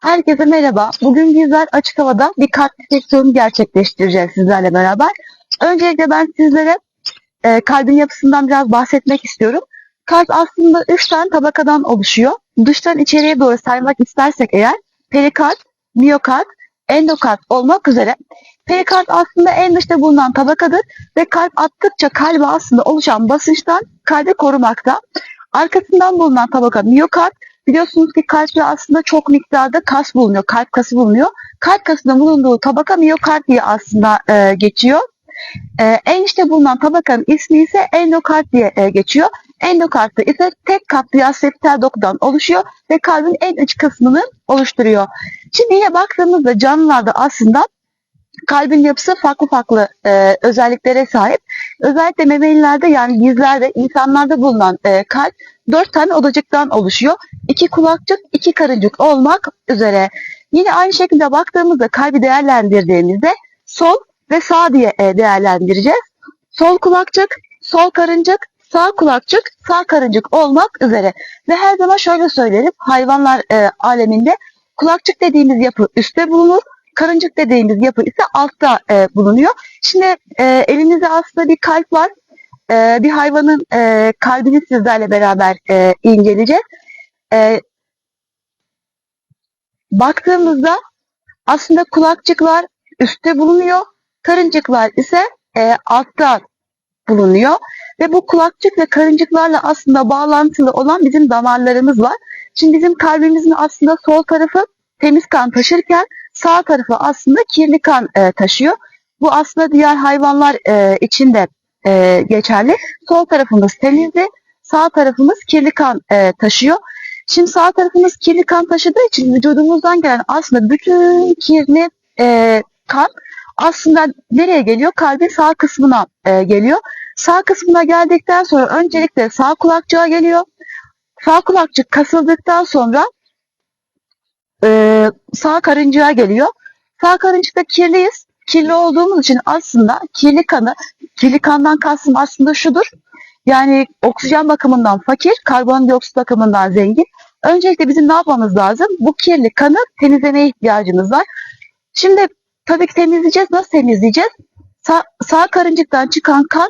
Herkese merhaba. Bugün bizler açık havada bir kalp diseksiyonu gerçekleştireceğiz sizlerle beraber. Öncelikle ben sizlere e, kalbin yapısından biraz bahsetmek istiyorum. Kalp aslında üç tane tabakadan oluşuyor. Dıştan içeriye doğru saymak istersek eğer perikard, miyokard, endokard olmak üzere. Perikard aslında en dışta bulunan tabakadır ve kalp attıkça kalbe aslında oluşan basınçtan kalbi korumakta. Arkasından bulunan tabaka miyokard Biliyorsunuz ki kalpte aslında çok miktarda kas bulunuyor, kalp kası bulunuyor. Kalp kasının bulunduğu tabaka miyokard diye aslında e, geçiyor. E, en içte bulunan tabakanın ismi ise endokard diye e, geçiyor. Endokardda ise tek katlı yağ septal dokudan oluşuyor ve kalbin en iç kısmını oluşturuyor. Şimdi yine baktığımızda canlılarda aslında kalbin yapısı farklı farklı e, özelliklere sahip. Özellikle memelilerde yani bizlerde, insanlarda bulunan e, kalp dört tane odacıktan oluşuyor. İki kulakçık, iki karıncık olmak üzere. Yine aynı şekilde baktığımızda kalbi değerlendirdiğimizde sol ve sağ diye e, değerlendireceğiz. Sol kulakçık, sol karıncık, sağ kulakçık, sağ karıncık olmak üzere. Ve her zaman şöyle söylerim, hayvanlar e, aleminde kulakçık dediğimiz yapı üstte bulunur, karıncık dediğimiz yapı ise altta e, bulunuyor. Şimdi e, elimizde aslında bir kalp var. E, bir hayvanın e, kalbini sizlerle beraber e, inceleyeceğiz. E, baktığımızda aslında kulakçıklar üstte bulunuyor. Karıncıklar ise e, altta bulunuyor. Ve bu kulakçık ve karıncıklarla aslında bağlantılı olan bizim damarlarımız var. Şimdi bizim kalbimizin aslında sol tarafı temiz kan taşırken sağ tarafı aslında kirli kan e, taşıyor. Bu aslında diğer hayvanlar e, için de e, geçerli. Sol tarafımız temizdi, sağ tarafımız kirli kan e, taşıyor. Şimdi sağ tarafımız kirli kan taşıdığı için vücudumuzdan gelen aslında bütün kirli e, kan aslında nereye geliyor? Kalbin sağ kısmına e, geliyor. Sağ kısmına geldikten sonra öncelikle sağ kulakçığa geliyor. Sağ kulakçık kasıldıktan sonra e, sağ karıncığa geliyor. Sağ karıncıkta kirliyiz. Kirli olduğumuz için aslında kirli kanı, kirli kandan kastım aslında şudur. Yani oksijen bakımından fakir, karbondioksit bakımından zengin. Öncelikle bizim ne yapmamız lazım? Bu kirli kanı temizlemeye ihtiyacımız var. Şimdi tabii ki temizleyeceğiz. Nasıl temizleyeceğiz? Sağ, sağ karıncıktan çıkan kan,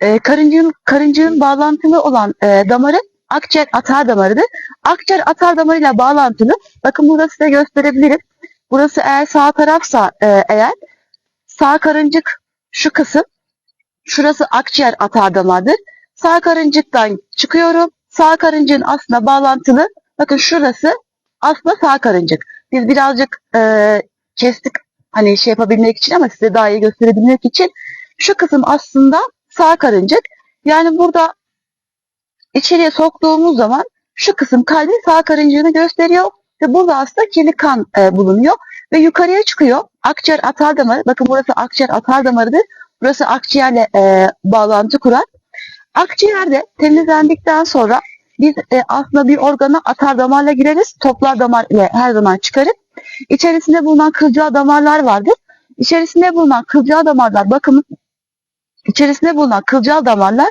e, karıncığın, karıncığın bağlantılı olan e, damarı akciğer atar damarıdır. Akciğer atar damarıyla bağlantılı. Bakın burada size gösterebilirim. Burası eğer sağ tarafsa e, eğer sağ karıncık şu kısım. Şurası akciğer damardır. Sağ karıncıktan çıkıyorum. Sağ karıncığın aslında bağlantılı. Bakın şurası aslında sağ karıncık. Biz birazcık e, kestik hani şey yapabilmek için ama size daha iyi gösterebilmek için. Şu kısım aslında sağ karıncık. Yani burada içeriye soktuğumuz zaman şu kısım kalbin sağ karıncığını gösteriyor ve burada aslında kirli kan e, bulunuyor ve yukarıya çıkıyor. Akciğer atar damarı, bakın burası akciğer atar damarıdır. Burası akciğerle e, bağlantı kurar. Akciğerde temizlendikten sonra biz e, aslında bir organa atar damarla gireriz. Toplar damar ile her zaman çıkarıp içerisinde bulunan kılcal damarlar vardır. İçerisinde bulunan kılcal damarlar bakın içerisinde bulunan kılcal damarlar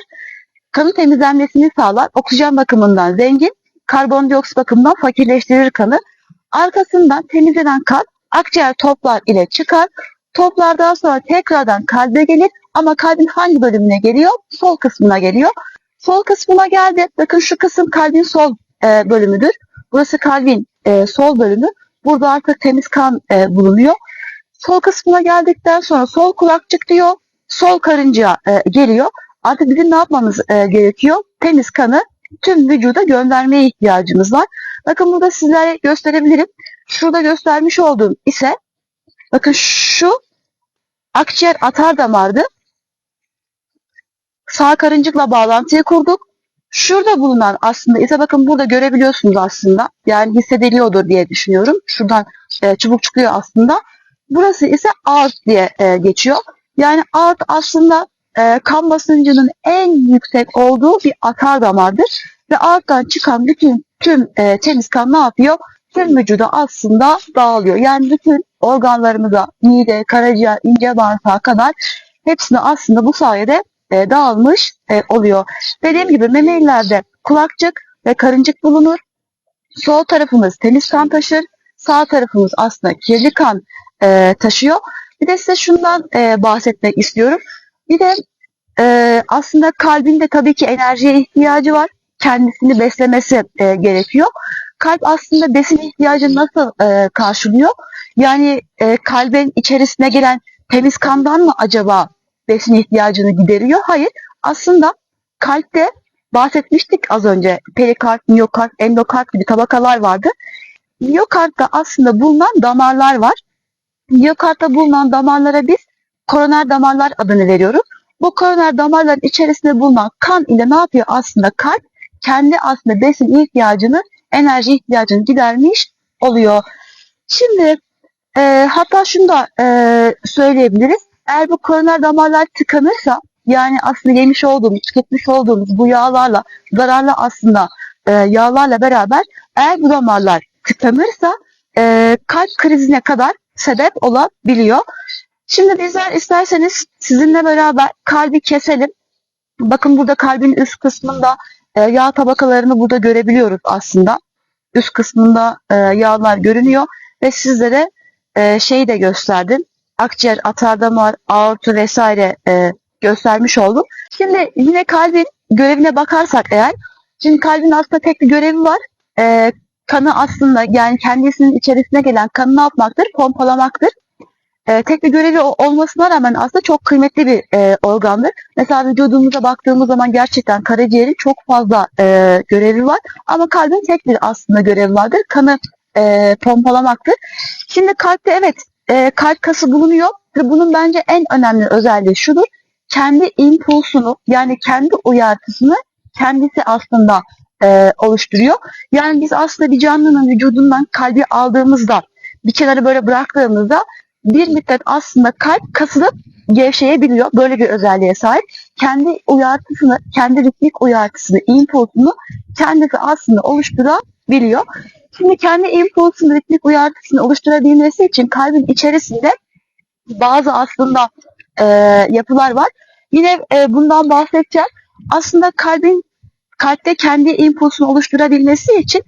kanın temizlenmesini sağlar. Oksijen bakımından zengin, karbondioksit bakımından fakirleştirir kanı. Arkasından temizlenen kan akciğer toplar ile çıkar. Toplardan sonra tekrardan kalbe gelir ama kalbin hangi bölümüne geliyor? Sol kısmına geliyor. Sol kısmına geldi. Bakın şu kısım kalbin sol e, bölümüdür. Burası kalbin e, sol bölümü. Burada artık temiz kan e, bulunuyor. Sol kısmına geldikten sonra sol kulakçık diyor. Sol karıncaya e, geliyor. Artık bizim ne yapmamız e, gerekiyor? Temiz kanı tüm vücuda göndermeye ihtiyacımız var. Bakın burada sizlere gösterebilirim. Şurada göstermiş olduğum ise bakın şu akciğer atar damardı. Sağ karıncıkla bağlantıyı kurduk. Şurada bulunan aslında ise bakın burada görebiliyorsunuz aslında. Yani hissediliyordur diye düşünüyorum. Şuradan e, çubuk çıkıyor aslında. Burası ise aort diye e, geçiyor. Yani aort aslında e, kan basıncının en yüksek olduğu bir atar damardır. Ve aorttan çıkan bütün tüm e, temiz kan ne yapıyor? Tüm vücuda aslında dağılıyor. Yani bütün organlarımıza, mide, karaciğer, ince bağırsağa kadar hepsini aslında bu sayede e, dağılmış e, oluyor. Dediğim gibi memelilerde kulakçık ve karıncık bulunur. Sol tarafımız temiz kan taşır. Sağ tarafımız aslında kirli kan e, taşıyor. Bir de size şundan e, bahsetmek istiyorum. Bir de e, aslında kalbin de tabii ki enerjiye ihtiyacı var. Kendisini beslemesi e, gerekiyor. Kalp aslında besin ihtiyacını nasıl e, karşılıyor? Yani e, kalbin içerisine gelen temiz kandan mı acaba besin ihtiyacını gideriyor? Hayır. Aslında kalpte bahsetmiştik az önce. Perikarp, miyokard, endokard gibi tabakalar vardı. Miyokardda aslında bulunan damarlar var. Miyokardda bulunan damarlara biz koroner damarlar adını veriyoruz. Bu koroner damarların içerisinde bulunan kan ile ne yapıyor aslında kalp? Kendi aslında besin ihtiyacını, enerji ihtiyacını gidermiş oluyor. Şimdi e, hatta şunu da e, söyleyebiliriz. Eğer bu koroner damarlar tıkanırsa yani aslında yemiş olduğumuz, tüketmiş olduğumuz bu yağlarla, zararlı aslında e, yağlarla beraber eğer bu damarlar tıkanırsa e, kalp krizine kadar sebep olabiliyor. Şimdi bizler isterseniz sizinle beraber kalbi keselim. Bakın burada kalbin üst kısmında e, yağ tabakalarını burada görebiliyoruz aslında. Üst kısmında e, yağlar görünüyor ve sizlere e, şeyi de gösterdim. Akciğer, atardamar, aortu vesaire e, göstermiş oldum. Şimdi yine kalbin görevine bakarsak eğer, şimdi kalbin aslında tek bir görevi var. E, kanı aslında yani kendisinin içerisine gelen kanı ne yapmaktır? Pompalamaktır. E, tek bir görevi olmasına rağmen aslında çok kıymetli bir e, organdır. Mesela vücudumuza baktığımız zaman gerçekten karaciğerin çok fazla e, görevi var. Ama kalbin tek bir aslında görevi vardır. Kanı e, pompalamaktır. Şimdi kalpte evet e, kalp kası bulunuyor ve bunun bence en önemli özelliği şudur. Kendi impulsunu yani kendi uyartısını kendisi aslında e, oluşturuyor. Yani biz aslında bir canlının vücudundan kalbi aldığımızda bir kenara böyle bıraktığımızda bir müddet aslında kalp kasılıp gevşeyebiliyor. Böyle bir özelliğe sahip. Kendi uyartısını, kendi ritmik uyartısını, impulsunu kendisi aslında oluşturabiliyor. Şimdi kendi impulsunu, ritmik uyartısını oluşturabilmesi için kalbin içerisinde bazı aslında e, yapılar var. Yine e, bundan bahsedeceğim. Aslında kalbin kalpte kendi impulsunu oluşturabilmesi için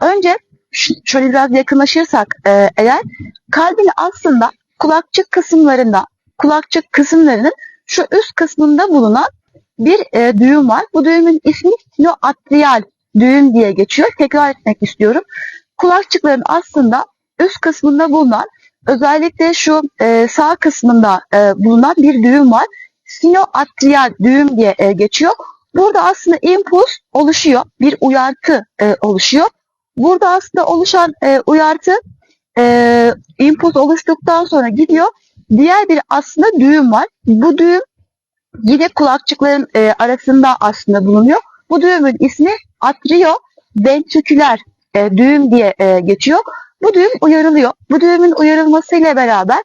önce şöyle biraz yakınlaşırsak e, eğer kalbin aslında kulakçık kısımlarında kulakçık kısımlarının şu üst kısmında bulunan bir e, düğüm var. Bu düğümün ismi sinoatrial düğüm diye geçiyor. Tekrar etmek istiyorum. Kulakçıkların aslında üst kısmında bulunan özellikle şu e, sağ kısmında e, bulunan bir düğüm var. Sinoatrial düğüm diye e, geçiyor. Burada aslında impuls oluşuyor. Bir uyartı e, oluşuyor. Burada aslında oluşan e, uyartı e, impuls oluştuktan sonra gidiyor. Diğer bir aslında düğüm var. Bu düğüm yine kulakçıkların e, arasında aslında bulunuyor. Bu düğümün ismi atrioventriküler e, düğüm diye e, geçiyor. Bu düğüm uyarılıyor. Bu düğümün uyarılmasıyla beraber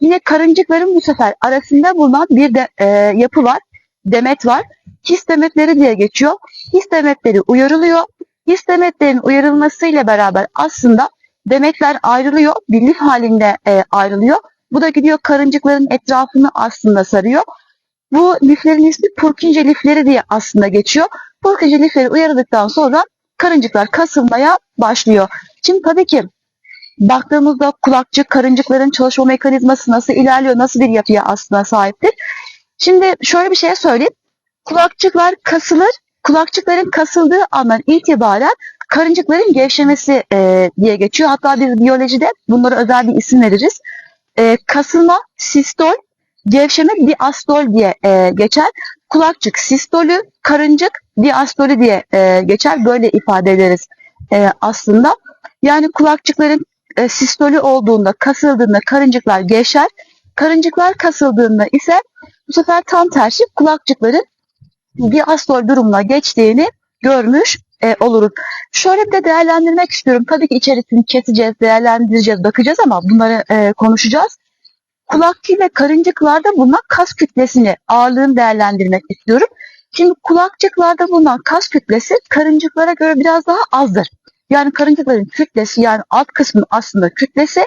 yine karıncıkların bu sefer arasında bulunan bir de e, yapı var. Demet var. His demetleri diye geçiyor. His demetleri uyarılıyor. His demetlerin uyarılmasıyla beraber aslında demetler ayrılıyor. Bir lif halinde e, ayrılıyor. Bu da gidiyor karıncıkların etrafını aslında sarıyor. Bu liflerin ismi Purkinje lifleri diye aslında geçiyor. Purkinje lifleri uyarıldıktan sonra karıncıklar kasılmaya başlıyor. Şimdi tabii ki baktığımızda kulakçık, karıncıkların çalışma mekanizması nasıl ilerliyor, nasıl bir yapıya aslında sahiptir. Şimdi şöyle bir şey söyleyeyim. Kulakçıklar kasılır. Kulakçıkların kasıldığı andan itibaren karıncıkların gevşemesi e, diye geçiyor. Hatta biz biyolojide bunlara özel bir isim veririz. E, kasılma, sistol, gevşeme diastol diye e, geçer. Kulakçık sistolü, karıncık diastolü diye e, geçer. Böyle ifade ederiz e, aslında. Yani kulakçıkların e, sistolü olduğunda, kasıldığında karıncıklar gevşer. Karıncıklar kasıldığında ise bu sefer tam tersi kulakçıkların diastol durumuna geçtiğini görmüş e, oluruz. Şöyle bir de değerlendirmek istiyorum. Tabii ki içerisini keseceğiz, değerlendireceğiz, bakacağız ama bunları e, konuşacağız. Kulakçı ve karıncıklarda bulunan kas kütlesini, ağırlığını değerlendirmek istiyorum. Şimdi kulakçıklarda bulunan kas kütlesi karıncıklara göre biraz daha azdır. Yani karıncıkların kütlesi yani alt kısmın aslında kütlesi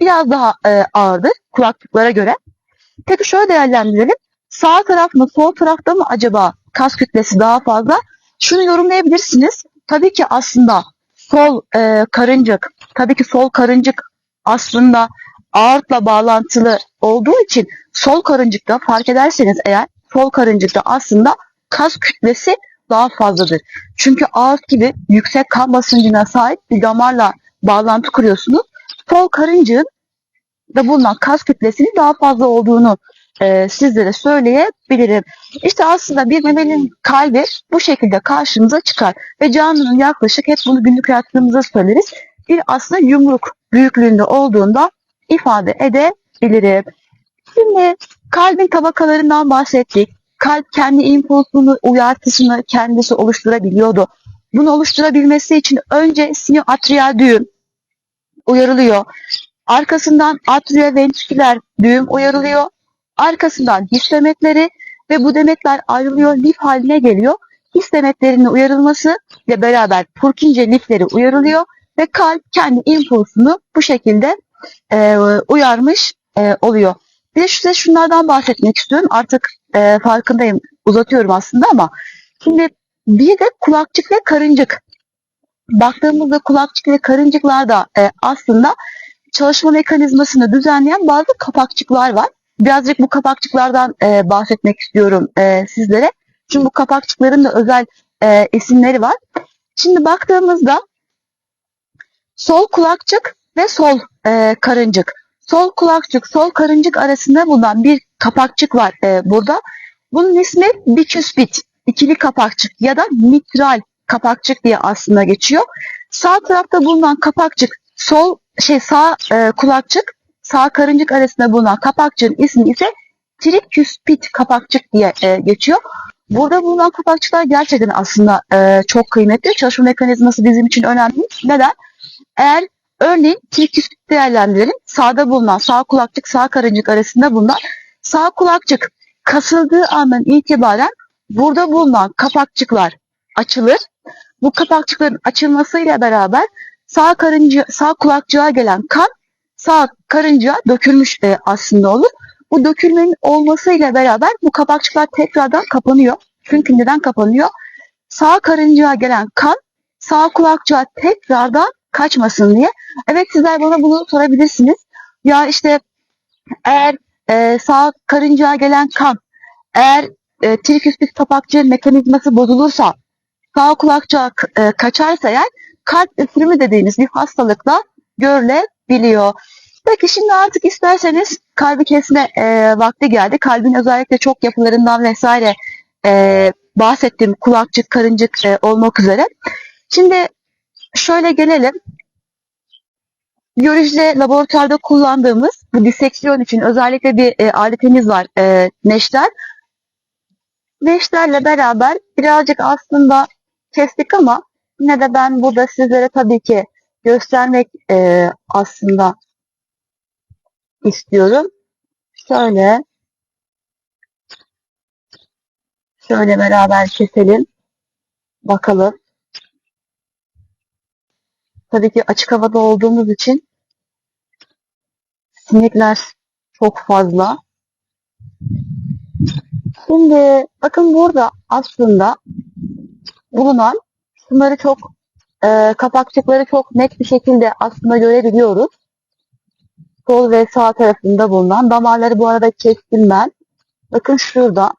biraz daha e, ağırdır kulakçıklara göre. Peki şöyle değerlendirelim. Sağ taraf mı sol tarafta mı acaba kas kütlesi daha fazla? Şunu yorumlayabilirsiniz. Tabii ki aslında sol e, karıncık, tabii ki sol karıncık aslında aortla bağlantılı olduğu için sol karıncıkta fark ederseniz eğer sol karıncıkta aslında kas kütlesi daha fazladır. Çünkü aort gibi yüksek kan basıncına sahip bir damarla bağlantı kuruyorsunuz. Sol karıncığın da bulunan kas kütlesinin daha fazla olduğunu e, sizlere söyleyebilirim. İşte aslında bir memelinin kalbi bu şekilde karşımıza çıkar ve canlının yaklaşık hep bunu günlük hayatımızda söyleriz. Bir aslında yumruk büyüklüğünde olduğunda ifade edebilirim. Şimdi kalbin tabakalarından bahsettik. Kalp kendi impulsunu, uyartısını kendisi oluşturabiliyordu. Bunu oluşturabilmesi için önce sinüatriyal düğüm uyarılıyor. Arkasından atrioventriküler düğüm uyarılıyor. Arkasından his demetleri ve bu demetler ayrılıyor, lif haline geliyor. His demetlerinin uyarılması ile beraber Purkinje lifleri uyarılıyor ve kalp kendi impulsunu bu şekilde e, uyarmış e, oluyor. Bir de size şunlardan bahsetmek istiyorum. Artık e, farkındayım, uzatıyorum aslında ama şimdi bir de kulakçık ve karıncık. Baktığımızda kulakçık ve karıncıklar da e, aslında çalışma mekanizmasını düzenleyen bazı kapakçıklar var. Birazcık bu kapakçıklardan e, bahsetmek istiyorum e, sizlere. Çünkü bu kapakçıkların da özel e, isimleri var. Şimdi baktığımızda sol kulakçık ve sol e, karıncık. Sol kulakçık, sol karıncık arasında bulunan bir kapakçık var e, burada. Bunun ismi bicuspid, ikili kapakçık ya da mitral kapakçık diye aslında geçiyor. Sağ tarafta bulunan kapakçık, sol şey sağ e, kulakçık, sağ karıncık arasında bulunan kapakçığın ismi ise tricuspid kapakçık diye e, geçiyor. Burada bulunan kapakçıklar gerçekten aslında e, çok kıymetli. Çalışma mekanizması bizim için önemli. Neden? Eğer örneğin tricuspid değerlendirelim. Sağda bulunan sağ kulakçık, sağ karıncık arasında bulunan sağ kulakçık kasıldığı andan itibaren burada bulunan kapakçıklar açılır. Bu kapakçıkların açılmasıyla beraber sağ karıncı, sağ kulakçığa gelen kan sağ karıncaya dökülmüş e, aslında olur. Bu dökülmenin olmasıyla beraber bu kapakçıklar tekrardan kapanıyor. Çünkü neden kapanıyor? Sağ karıncaya gelen kan sağ kulakçığa tekrardan kaçmasın diye. Evet sizler bana bunu sorabilirsiniz. Ya işte eğer e, sağ karıncaya gelen kan eğer e, triküspit kapakçığın mekanizması bozulursa sağ kulakçığa e, kaçarsa eğer kalp üfürümü dediğimiz bir hastalıkla görülebiliyor. Peki şimdi artık isterseniz kalbi kesme e, vakti geldi. Kalbin özellikle çok yapılarından vesaire e, bahsettiğim kulakçık, karıncık e, olmak üzere. Şimdi şöyle gelelim. Biyolojide laboratuvarda kullandığımız bu diseksiyon için özellikle bir e, aletimiz var e, neşter. Neşterle beraber birazcık aslında kestik ama yine de ben burada sizlere tabii ki göstermek e, aslında istiyorum. Şöyle şöyle beraber keselim. Bakalım. Tabii ki açık havada olduğumuz için sinekler çok fazla. Şimdi bakın burada aslında bulunan şunları çok e, kapakçıkları çok net bir şekilde aslında görebiliyoruz. Sol ve sağ tarafında bulunan damarları bu arada kestim ben. Bakın şurada.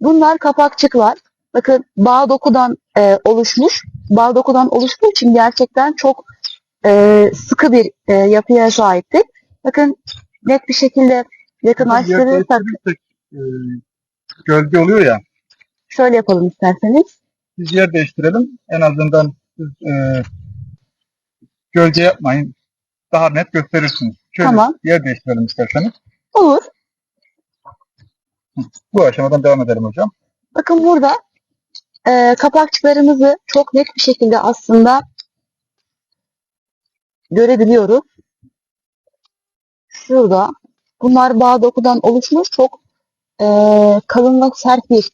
Bunlar kapakçıklar. Bakın bağ dokudan e, oluşmuş. Bağ dokudan oluştuğu için gerçekten çok e, sıkı bir e, yapıya sahiptir. Bakın net bir şekilde yakınlaştırırsak e, gölge oluyor ya. şöyle yapalım isterseniz. Biz yer değiştirelim. En azından e, gölge yapmayın. Daha net gösterirsiniz. Şöyle Tamam. yer değiştirelim isterseniz. Olur. Bu aşamadan devam edelim hocam. Bakın burada e, kapakçıklarımızı çok net bir şekilde aslında görebiliyoruz. Şurada. Bunlar bağ dokudan oluşmuş çok e, kalın ve sert bir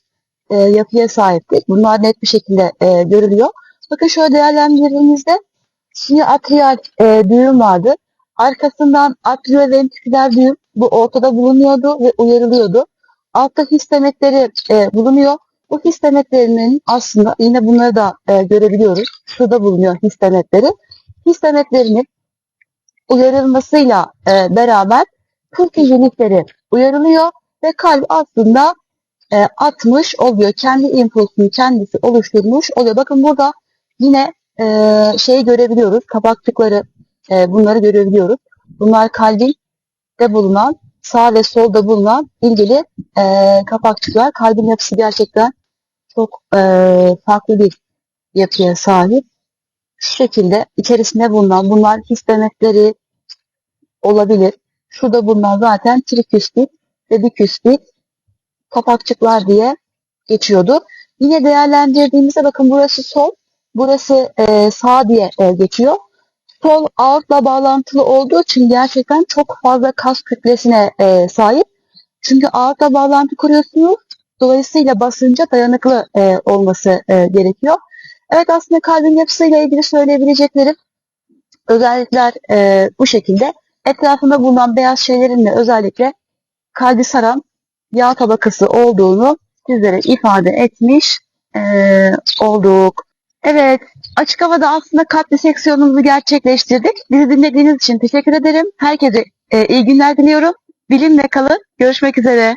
e, yapıya sahiptir. Bunlar net bir şekilde e, görülüyor. Bakın şöyle değerlendirdiğimizde sinüatriyal e, düğüm vardı. Arkasından atrioventriküler düğüm bu ortada bulunuyordu ve uyarılıyordu. Altta his demetleri e, bulunuyor. Bu histometlerinin aslında yine bunları da e, görebiliyoruz. Şurada bulunuyor histometleri. Histometlerinin uyarılmasıyla e, beraber pulsiyonitleri uyarılıyor ve kalp aslında e, atmış oluyor. Kendi impulsunu kendisi oluşturmuş oluyor. Bakın burada yine e, şeyi görebiliyoruz. Kapakçıkları e, bunları görebiliyoruz. Bunlar kalbin de bulunan sağ ve solda bulunan ilgili e, kapakçıklar. Kalbin yapısı gerçekten çok e, farklı bir yapıya sahip. Şu şekilde içerisinde bulunan bunlar histometleri olabilir. Şurada bulunan zaten triküspit ve biküspit kapakçıklar diye geçiyordu. Yine değerlendirdiğimizde bakın burası sol, burası e, sağ diye e, geçiyor. Sol aortla bağlantılı olduğu için gerçekten çok fazla kas kütlesine e, sahip. Çünkü aortla bağlantı kuruyorsunuz. Dolayısıyla basınca dayanıklı e, olması e, gerekiyor. Evet aslında kalbin yapısıyla ilgili söyleyebileceklerim özellikler e, bu şekilde. Etrafında bulunan beyaz şeylerin de özellikle kalbi saran yağ tabakası olduğunu sizlere ifade etmiş e, olduk. Evet, açık havada aslında kalp diseksiyonumuzu gerçekleştirdik. Bizi dinlediğiniz için teşekkür ederim. Herkese e, iyi günler diliyorum. Bilimle kalın. Görüşmek üzere.